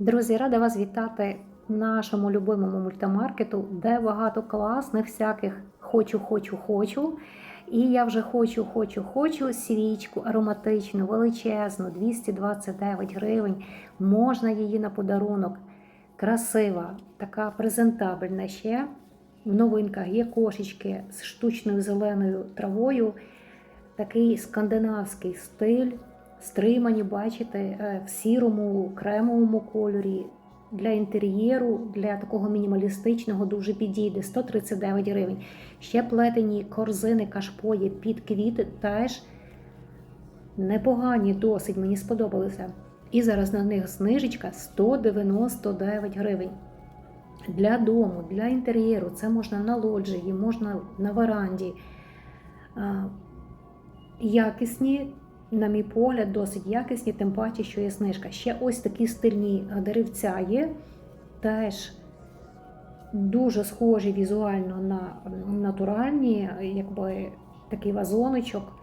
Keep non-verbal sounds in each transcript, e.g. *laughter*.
Друзі, рада вас вітати в нашому любимому мультимаркету, де багато класних всяких хочу, хочу, хочу. І я вже хочу, хочу, хочу свічку ароматичну, величезну, 229 гривень. Можна її на подарунок. Красива, така презентабельна ще. В новинках є кошечки з штучною зеленою травою. Такий скандинавський стиль. Стримані, бачите, е, в сірому, кремовому кольорі. Для інтер'єру, для такого мінімалістичного дуже підійде 139 гривень. Ще плетені корзини кашпої під квіти теж непогані, досить мені сподобалися. І зараз на них знижечка 199 гривень. Для дому, для інтер'єру це можна на лоджії, можна на веранді. Якісні, на мій погляд, досить якісні, тим паче, що є знижка. Ще ось такі стильні деревця є, теж дуже схожі візуально на натуральні, якби такий вазоночок.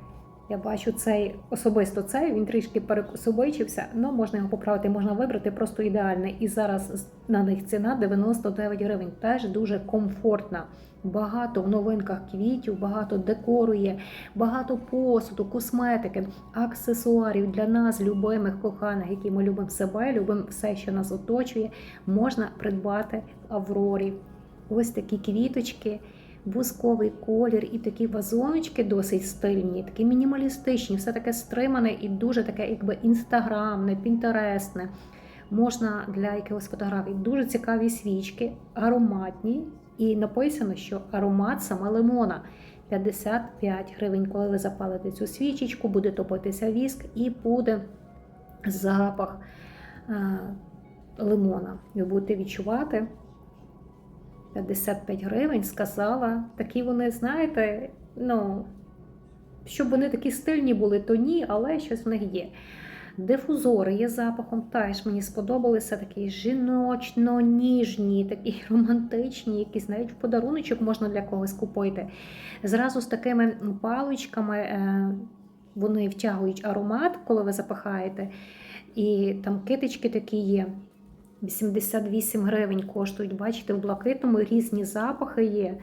Я бачу цей особисто цей, він трішки перекособичився, але можна його поправити, можна вибрати просто ідеальний. І зараз на них ціна 99 гривень. Теж дуже комфортна. Багато в новинках квітів, багато декору є, багато посуду, косметики, аксесуарів для нас, любимих, коханих, які ми любимо себе, любимо все, що нас оточує, можна придбати в Аврорі. Ось такі квіточки бусковий колір і такі вазоночки досить стильні, такі мінімалістичні, все таке стримане і дуже таке, якби інстаграмне, пінтересне. Можна для якихось фотографій. Дуже цікаві свічки, ароматні. І написано, що аромат саме лимона 55 гривень. Коли ви запалите цю свічечку, буде топитися віск і буде запах е, лимона. Ви будете відчувати. 55 гривень сказала. Такі вони, знаєте, ну, щоб вони такі стильні були, то ні, але щось в них є. Дифузори є запахом, теж мені сподобалися такі жіночно-ніжні, такі романтичні, якісь навіть в подаруночок можна для когось купити. Зразу з такими паличками е, вони втягують аромат, коли ви запахаєте. І там китички такі є. 88 гривень коштують. Бачите, в блакитному різні запахи є.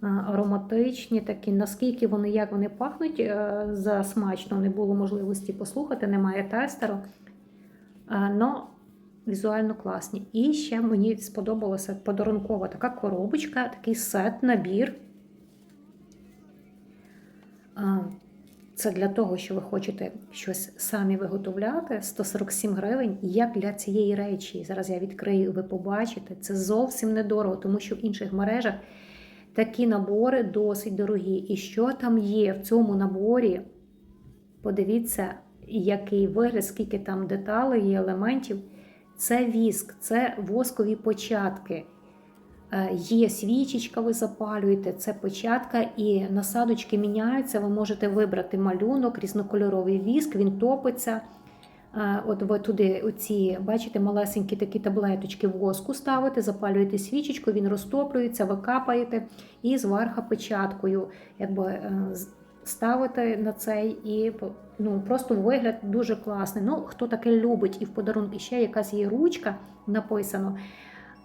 Ароматичні такі, наскільки вони, як вони пахнуть, е, засмачно не було можливості послухати, немає тестеру. Но візуально класні. І ще мені сподобалася подарункова така коробочка, такий сет, набір. Це для того, що ви хочете щось самі виготовляти. 147 гривень. Як для цієї речі, зараз я відкрию, ви побачите, це зовсім недорого, тому що в інших мережах такі набори досить дорогі. І що там є в цьому наборі? Подивіться, який вигляд, скільки там деталей і елементів. Це віск, це воскові початки. Є свічечка, ви запалюєте, це початка, і насадочки міняються. Ви можете вибрати малюнок, різнокольоровий віск, він топиться. От ви туди, оці, бачите, малесенькі такі таблеточки воску ставите, запалюєте свічечку, він розтоплюється, ви капаєте і зверху печаткою якби, е, ставите на цей і ну, просто вигляд дуже класний. Ну, Хто таке любить, і в подарунки ще якась є ручка написано.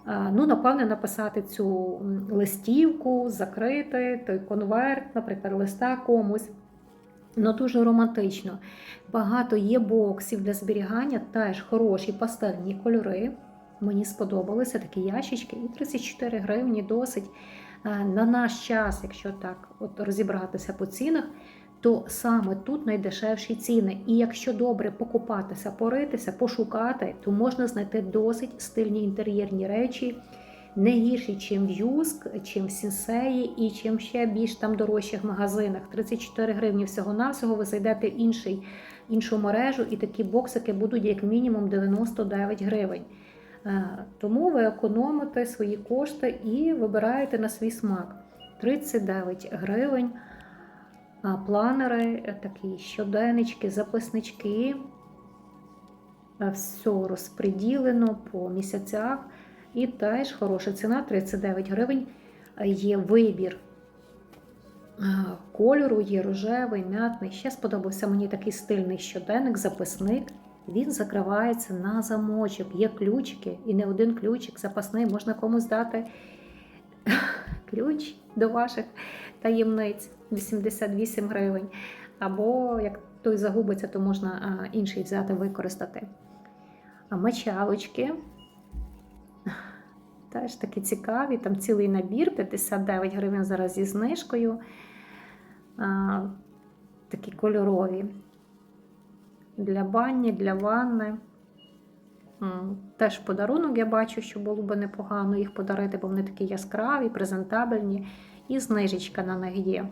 Ну, напевне, написати цю листівку, закрити той конверт, наприклад, листа комусь. Ну, дуже романтично. Багато є боксів для зберігання, теж хороші пастельні кольори. Мені сподобалися такі ящички. І 34 гривні досить. На наш час, якщо так от розібратися по цінах, то саме тут найдешевші ціни. І якщо добре покупатися, поритися, пошукати, то можна знайти досить стильні інтер'єрні речі, не гірші, чим в Юск, чим в Сінсеї і чим ще більш там дорожчих магазинах. 34 гривні всього-навсього ви зайдете в інший, іншу мережу, і такі боксики будуть як мінімум 99 гривень. Е, тому ви економите свої кошти і вибираєте на свій смак. 39 гривень планери, е, такі щоденнички, записнички. Е, все розподілено по місяцях. І теж хороша ціна 39 гривень. Е, є вибір кольору, є рожевий, м'ятний. Ще сподобався мені такий стильний щоденник, записник Він закривається на замочок. Є ключики, і не один ключик запасний. Можна комусь дати *laughs* ключ до ваших таємниць 88 гривень. Або як той загубиться, то можна інший взяти, використати. А мочалочки. *laughs* Теж такі цікаві, там цілий набір, 59 гривень зараз зі знижкою. А, такі кольорові. Для бані, для ванни. Теж подарунок я бачу, що було би непогано їх подарити, бо вони такі яскраві, презентабельні, і знижечка на них є.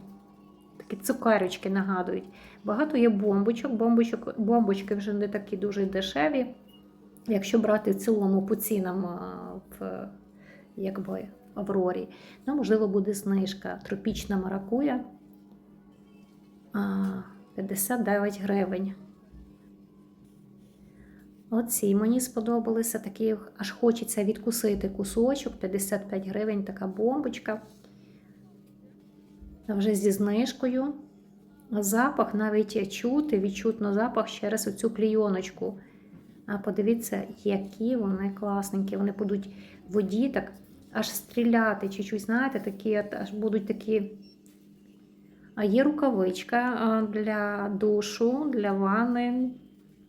Такі цукерочки нагадують. Багато є бомбочок. Бомбочок, бомбочки вже не такі дуже дешеві. Якщо брати в цілому по цінам в якби, Аврорі, ну, можливо, буде знижка. Тропічна маракуя 59 гривень. Оці мені сподобалися, такі аж хочеться відкусити кусочок, 55 гривень така бомбочка. Вже зі знижкою. Запах навіть чути, відчутно запах через оцю клійоночку. А подивіться, які вони класненькі. Вони будуть в воді так аж стріляти, чуть-чуть, знаєте, такі, аж будуть такі. А є рукавичка для душу, для ванни.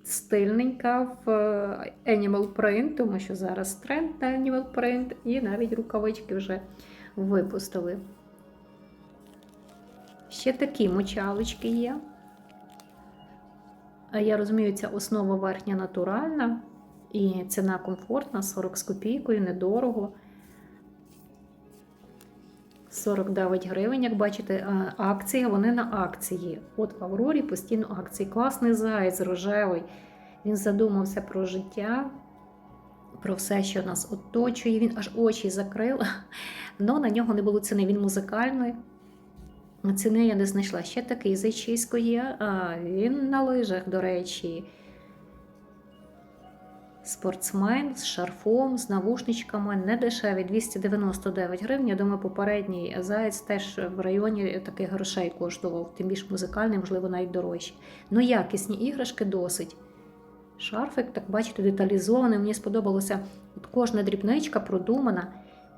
Стильненька в е, Animal Print, тому що зараз тренд на Animal Print, і навіть рукавички вже випустили. Ще такі мочалочки є. Я розумію, ця основа верхня натуральна і ціна комфортна, 40 з копійкою, недорого. 49 гривень, як бачите, акція, вони на акції. От в Аврорі постійно акції. Класний заяць рожевий. Він задумався про життя, про все, що нас оточує. Він аж очі закрив, але *laughs* на нього не було ціни. Він музикальний. Ціни я не знайшла. Ще такий зайчисько є. А, він на лижах, до речі. Спортсмен з шарфом, з навушничками, не дешеві 299 гривень. Я думаю, попередній заяць теж в районі таких грошей коштував, тим більш музикальний, можливо, навіть дорожче. Ну, якісні іграшки досить. Шарфик, так бачите, деталізований. Мені сподобалося. От кожна дрібничка продумана.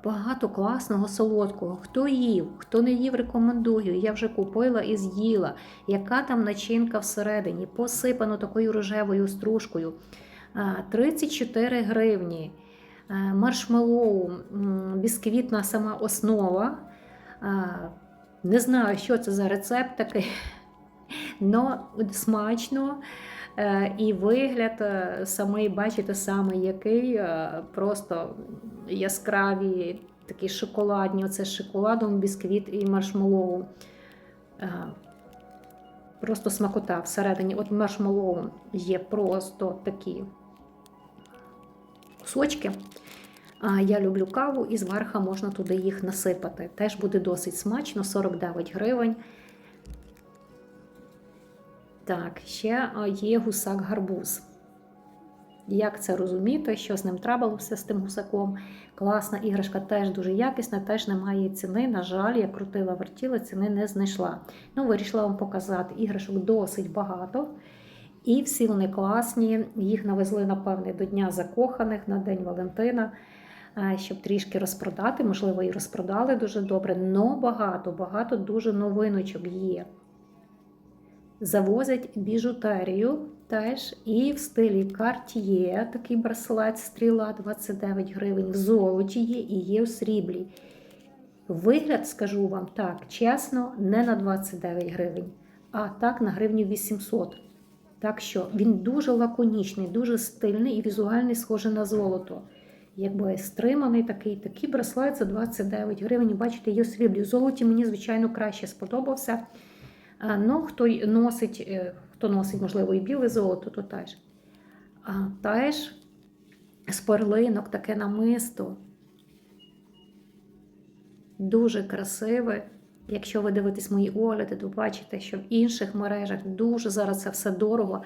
Багато класного солодкого. Хто їв, хто не їв, рекомендую. Я вже купила і з'їла. Яка там начинка всередині, посипано такою рожевою стружкою. 34 гривні. Маршмеллоу, бісквітна сама основа. Не знаю, що це за рецепт такий, *laughs* але смачно. Е, І вигляд е, самий, бачите, самий який, е, просто яскраві, такі шоколадні. Оце з шоколадом, бісквіт і маршмеллоу. Просто смакота всередині. От маршмеллоу є просто такі кусочки. Я люблю каву і зверху можна туди їх насипати. Теж буде досить смачно, 49 гривень. Так, ще є гусак-гарбуз. Як це розуміти, що з ним трапилося з тим гусаком? Класна іграшка, теж дуже якісна, теж немає ціни. На жаль, я крутила вертіла, ціни не знайшла. Ну, вирішила вам показати. Іграшок досить багато. І всі вони класні. Їх навезли, напевне, до Дня закоханих на День Валентина, щоб трішки розпродати. Можливо, і розпродали дуже добре. Но багато, багато дуже новиночок є завозять біжутерію теж і в стилі Cartier такий браслет, стріла 29 гривень. В золоті є і є в сріблі. Вигляд, скажу вам так, чесно, не на 29 гривень, а так на гривню 800. Так що він дуже лаконічний, дуже стильний і візуальний, схожий на золото. Якби стриманий такий такий браслет за 29 гривень. Бачите, є в сріблі. В золоті мені, звичайно, краще сподобався. Ну, хто носить, е, хто носить, можливо, і біле золото, то теж. Теж з перлинок таке намисто. Дуже красиве. Якщо ви дивитесь мої огляди, то бачите, що в інших мережах дуже зараз це все дорого.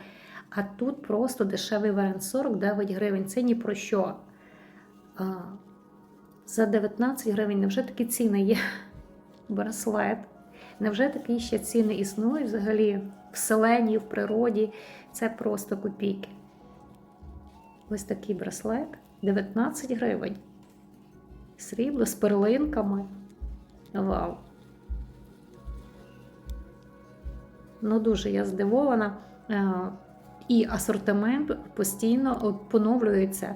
А тут просто дешевий варіант 49 гривень. Це ні про що. За 19 гривень невже такі ціни є браслет. Невже такі ще ціни існують взагалі в селені, в природі? Це просто копійки. Ось такий браслет 19 гривень. Срібло з перлинками. Вау! Ну, дуже я здивована. Е, І асортимент постійно поновлюється.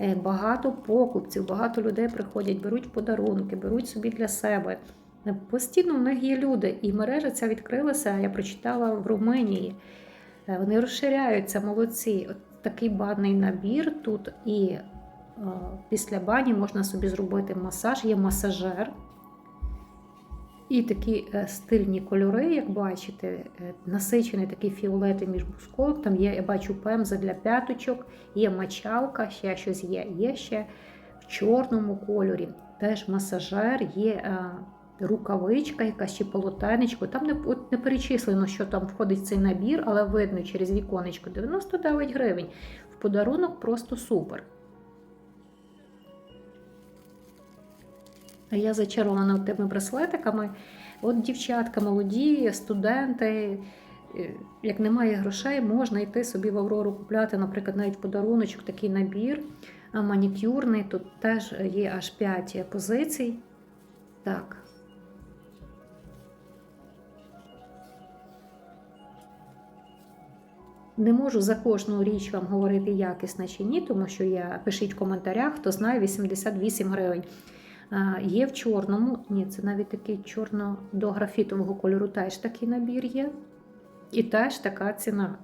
Е, Багато покупців, багато людей приходять, беруть подарунки, беруть собі для себе. Е, Постійно в них є люди, і мережа ця відкрилася. Я прочитала в Румунії. Е, Вони розширяються, молодці. От такий банний набір тут і е, після бані можна собі зробити масаж, є масажер. І такі стильні кольори, як бачите, насичений такий фіолетовий між буском. Там є, я бачу, пемза для п'яточок, є мочалка, ще щось є. Є ще в чорному кольорі. Теж масажер, є рукавичка, якась чи полотенечко. Там не, от не перечислено, що там входить цей набір, але видно через віконечко 99 гривень. В подарунок просто супер. Я зачарована тими браслетиками. От дівчатка молоді, студенти. е, Як немає грошей, можна йти собі в Аврору купляти, наприклад, навіть подаруночок такий набір манікюрний. Тут теж є аж 5 позицій. Так. Не можу за кожну річ вам говорити якісна чи ні, тому що я пишіть в коментарях, хто знає 88 гривень. Є в чорному, ні, це навіть такий чорно до графітового кольору теж такий набір є. І теж така ціна.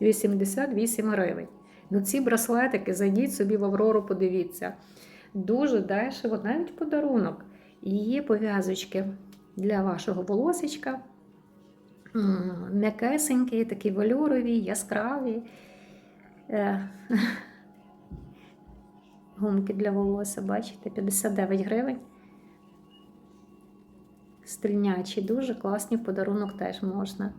88 гривень. Ну, ці браслетики, зайдіть собі в Аврору, подивіться. Дуже дешево, навіть подарунок. Є пов'язочки для вашого волосечка. М'якесенькі, такі вельорові, яскраві. Е, *laughs* Гумки для волосся, бачите, 59 гривень. Стрільнячі, дуже класні в подарунок теж можна.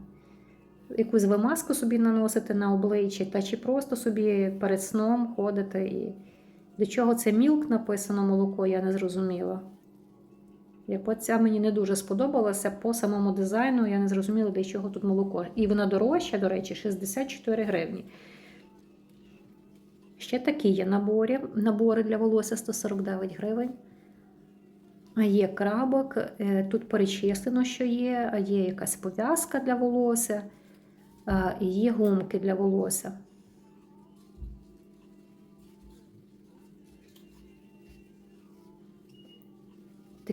Якусь ви маску собі наносите на обличчя, та чи просто собі перед сном ходите. І... До чого це мілк написано молоко, я не зрозуміла. Як ця мені не дуже сподобалася по самому дизайну, я не зрозуміла, для чого тут молоко. І вона дорожча, до речі, 64 гривні. Ще такі є набори, набори для волосся 149 гривень. А Є крабок, е, тут перечислено, що є, є якась пов'язка для волосся, є гумки для волосся.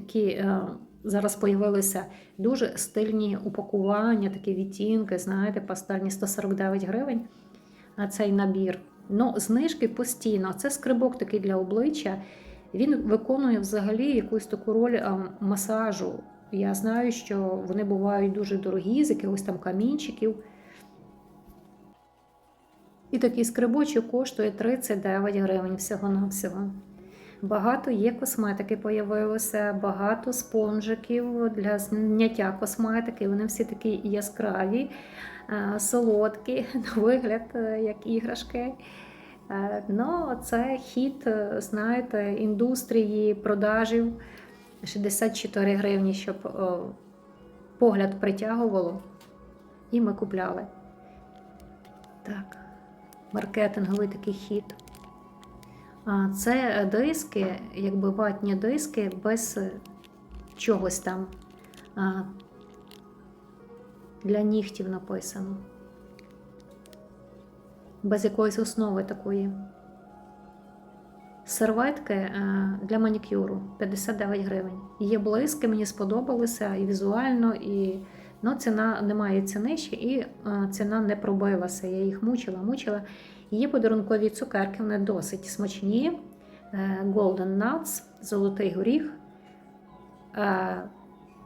Такі е, зараз з'явилися дуже стильні упакування, такі відтінки, знаєте, пастельні 149 гривень. А цей набір. Ну, знижки постійно. Це скрибок такий для обличчя. Він виконує взагалі якусь таку роль а, масажу. Я знаю, що вони бувають дуже дорогі, з якихось там камінчиків. І такий скрибочок коштує 39 гривень всього-навсього. Багато є косметики появилося, багато спонжиків для зняття косметики. Вони всі такі яскраві, е, солодкі, *laughs* на вигляд, е, як іграшки. Е, Ну, це хід, знаєте, індустрії продажів 64 гривні, щоб погляд притягувало. І ми купляли. Так, маркетинговий такий хід. Це диски, якби ватні диски без чогось там. Для нігтів написано. Без якоїсь основи такої. Серветки е, для манікюру 59 гривень. Є блиски, мені сподобалися і візуально, і ну, ціна немає ціни ще, і е, ціна не пробилася. Я їх мучила, мучила. Є подарункові цукерки, вони досить смачні. Е, Golden Nuts, золотий горіх, е,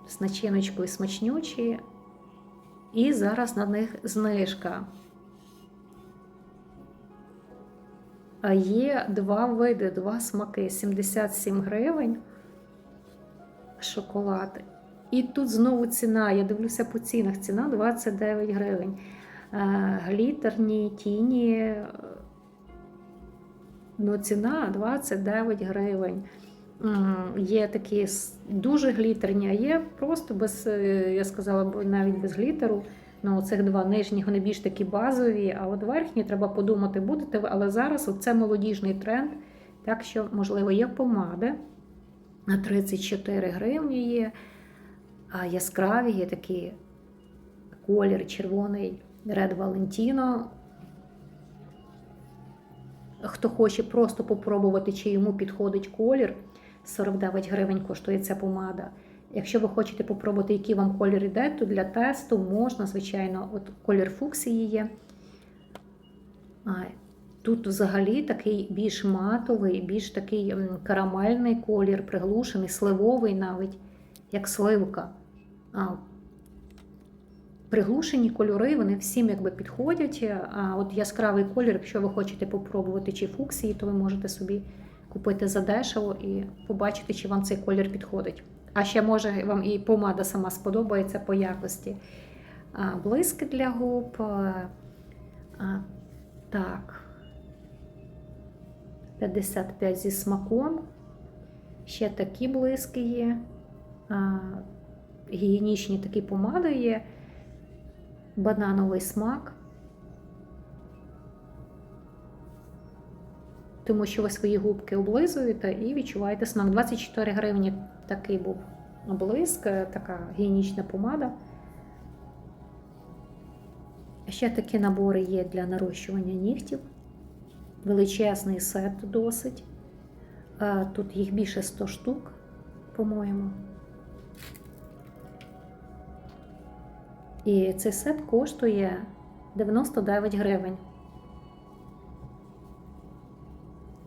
з начиночкою смачнючі. І зараз на них знижка. А Є два види, два смаки: 77 гривень шоколад. І тут знову ціна. Я дивлюся по цінах. Ціна 29 гривень. Е, Глітерні тіні. Ну, ціна 29 гривень. Є такі дуже глітерні, а є просто без, е, я сказала навіть без глітеру. Ну, цих два нижніх вони більш такі базові, а от верхні треба подумати, будете ви, але зараз це молодіжний тренд. Так що, можливо, є помади на 34 гривні є, а яскраві є такі колір червоний Red Valentino. Хто хоче просто попробувати, чи йому підходить колір, 49 гривень коштує ця помада. Якщо ви хочете попробувати, який вам колір іде, то для тесту можна, звичайно, от колір фуксії є. Тут взагалі такий більш матовий, більш такий карамельний колір, приглушений, сливовий навіть, як сливка. Приглушені кольори, вони всім якби підходять. А от яскравий колір, якщо ви хочете попробувати чи фуксії, то ви можете собі купити задешево і побачити, чи вам цей колір підходить. А ще може вам і помада сама сподобається по якості. А, блиски для губ. А, а, так. 55 зі смаком. Ще такі блиски є. А, гігієнічні такі помади є. Банановий смак. Тому що ви свої губки облизуєте і відчуваєте смак. 24 гривні такий був блиск, така гігієнічна помада. Ще такі набори є для нарощування нігтів. Величезний сет досить. Тут їх більше 100 штук, по-моєму. І цей сет коштує 99 гривень.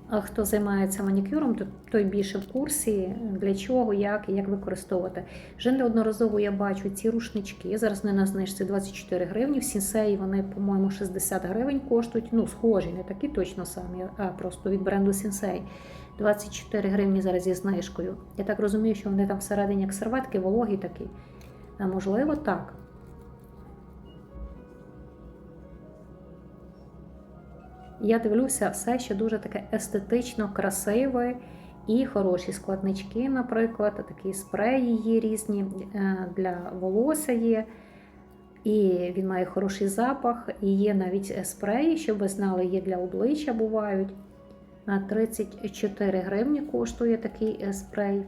А хто займається манікюром, то той більше в курсі, для чого, як і як використовувати. Вже неодноразово я бачу ці рушнички. Зараз не на знижці 24 гривні. В сінсеї вони, по-моєму, 60 гривень коштують. Ну, схожі, не такі точно самі, а просто від бренду Сінсей. 24 гривні зараз зі знижкою. Я так розумію, що вони там всередині як серветки, вологі такі. А можливо, так. Я дивлюся, все ще дуже таке естетично, красиве і хороші складнички, наприклад, такі спреї є різні е, для волосся є. І він має хороший запах, і є навіть спреї, щоб ви знали, є для обличчя бувають. На 34 гривні коштує такий е, спрей.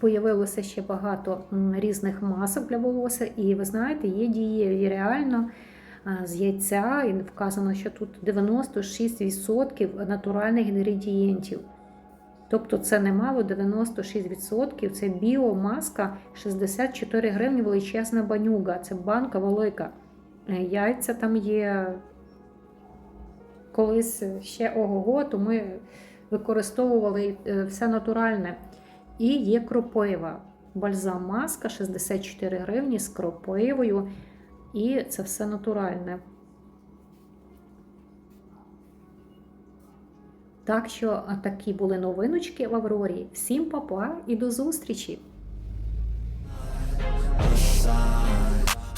Появилося ще багато різних масок для волосся, і ви знаєте, є дієві реально з яйця, і вказано, що тут 96% натуральних інгредієнтів. Тобто це немало 96%, це біомаска 64 гривні величезна банюга, це банка велика. Е, Яйця там є колись ще ого-го, то ми використовували е, все натуральне. І є кропива. Бальзам маска 64 гривні з кропивою. І це все натуральне. Так що такі були новиночки в Аврорі. Всім па-па і до зустрічі!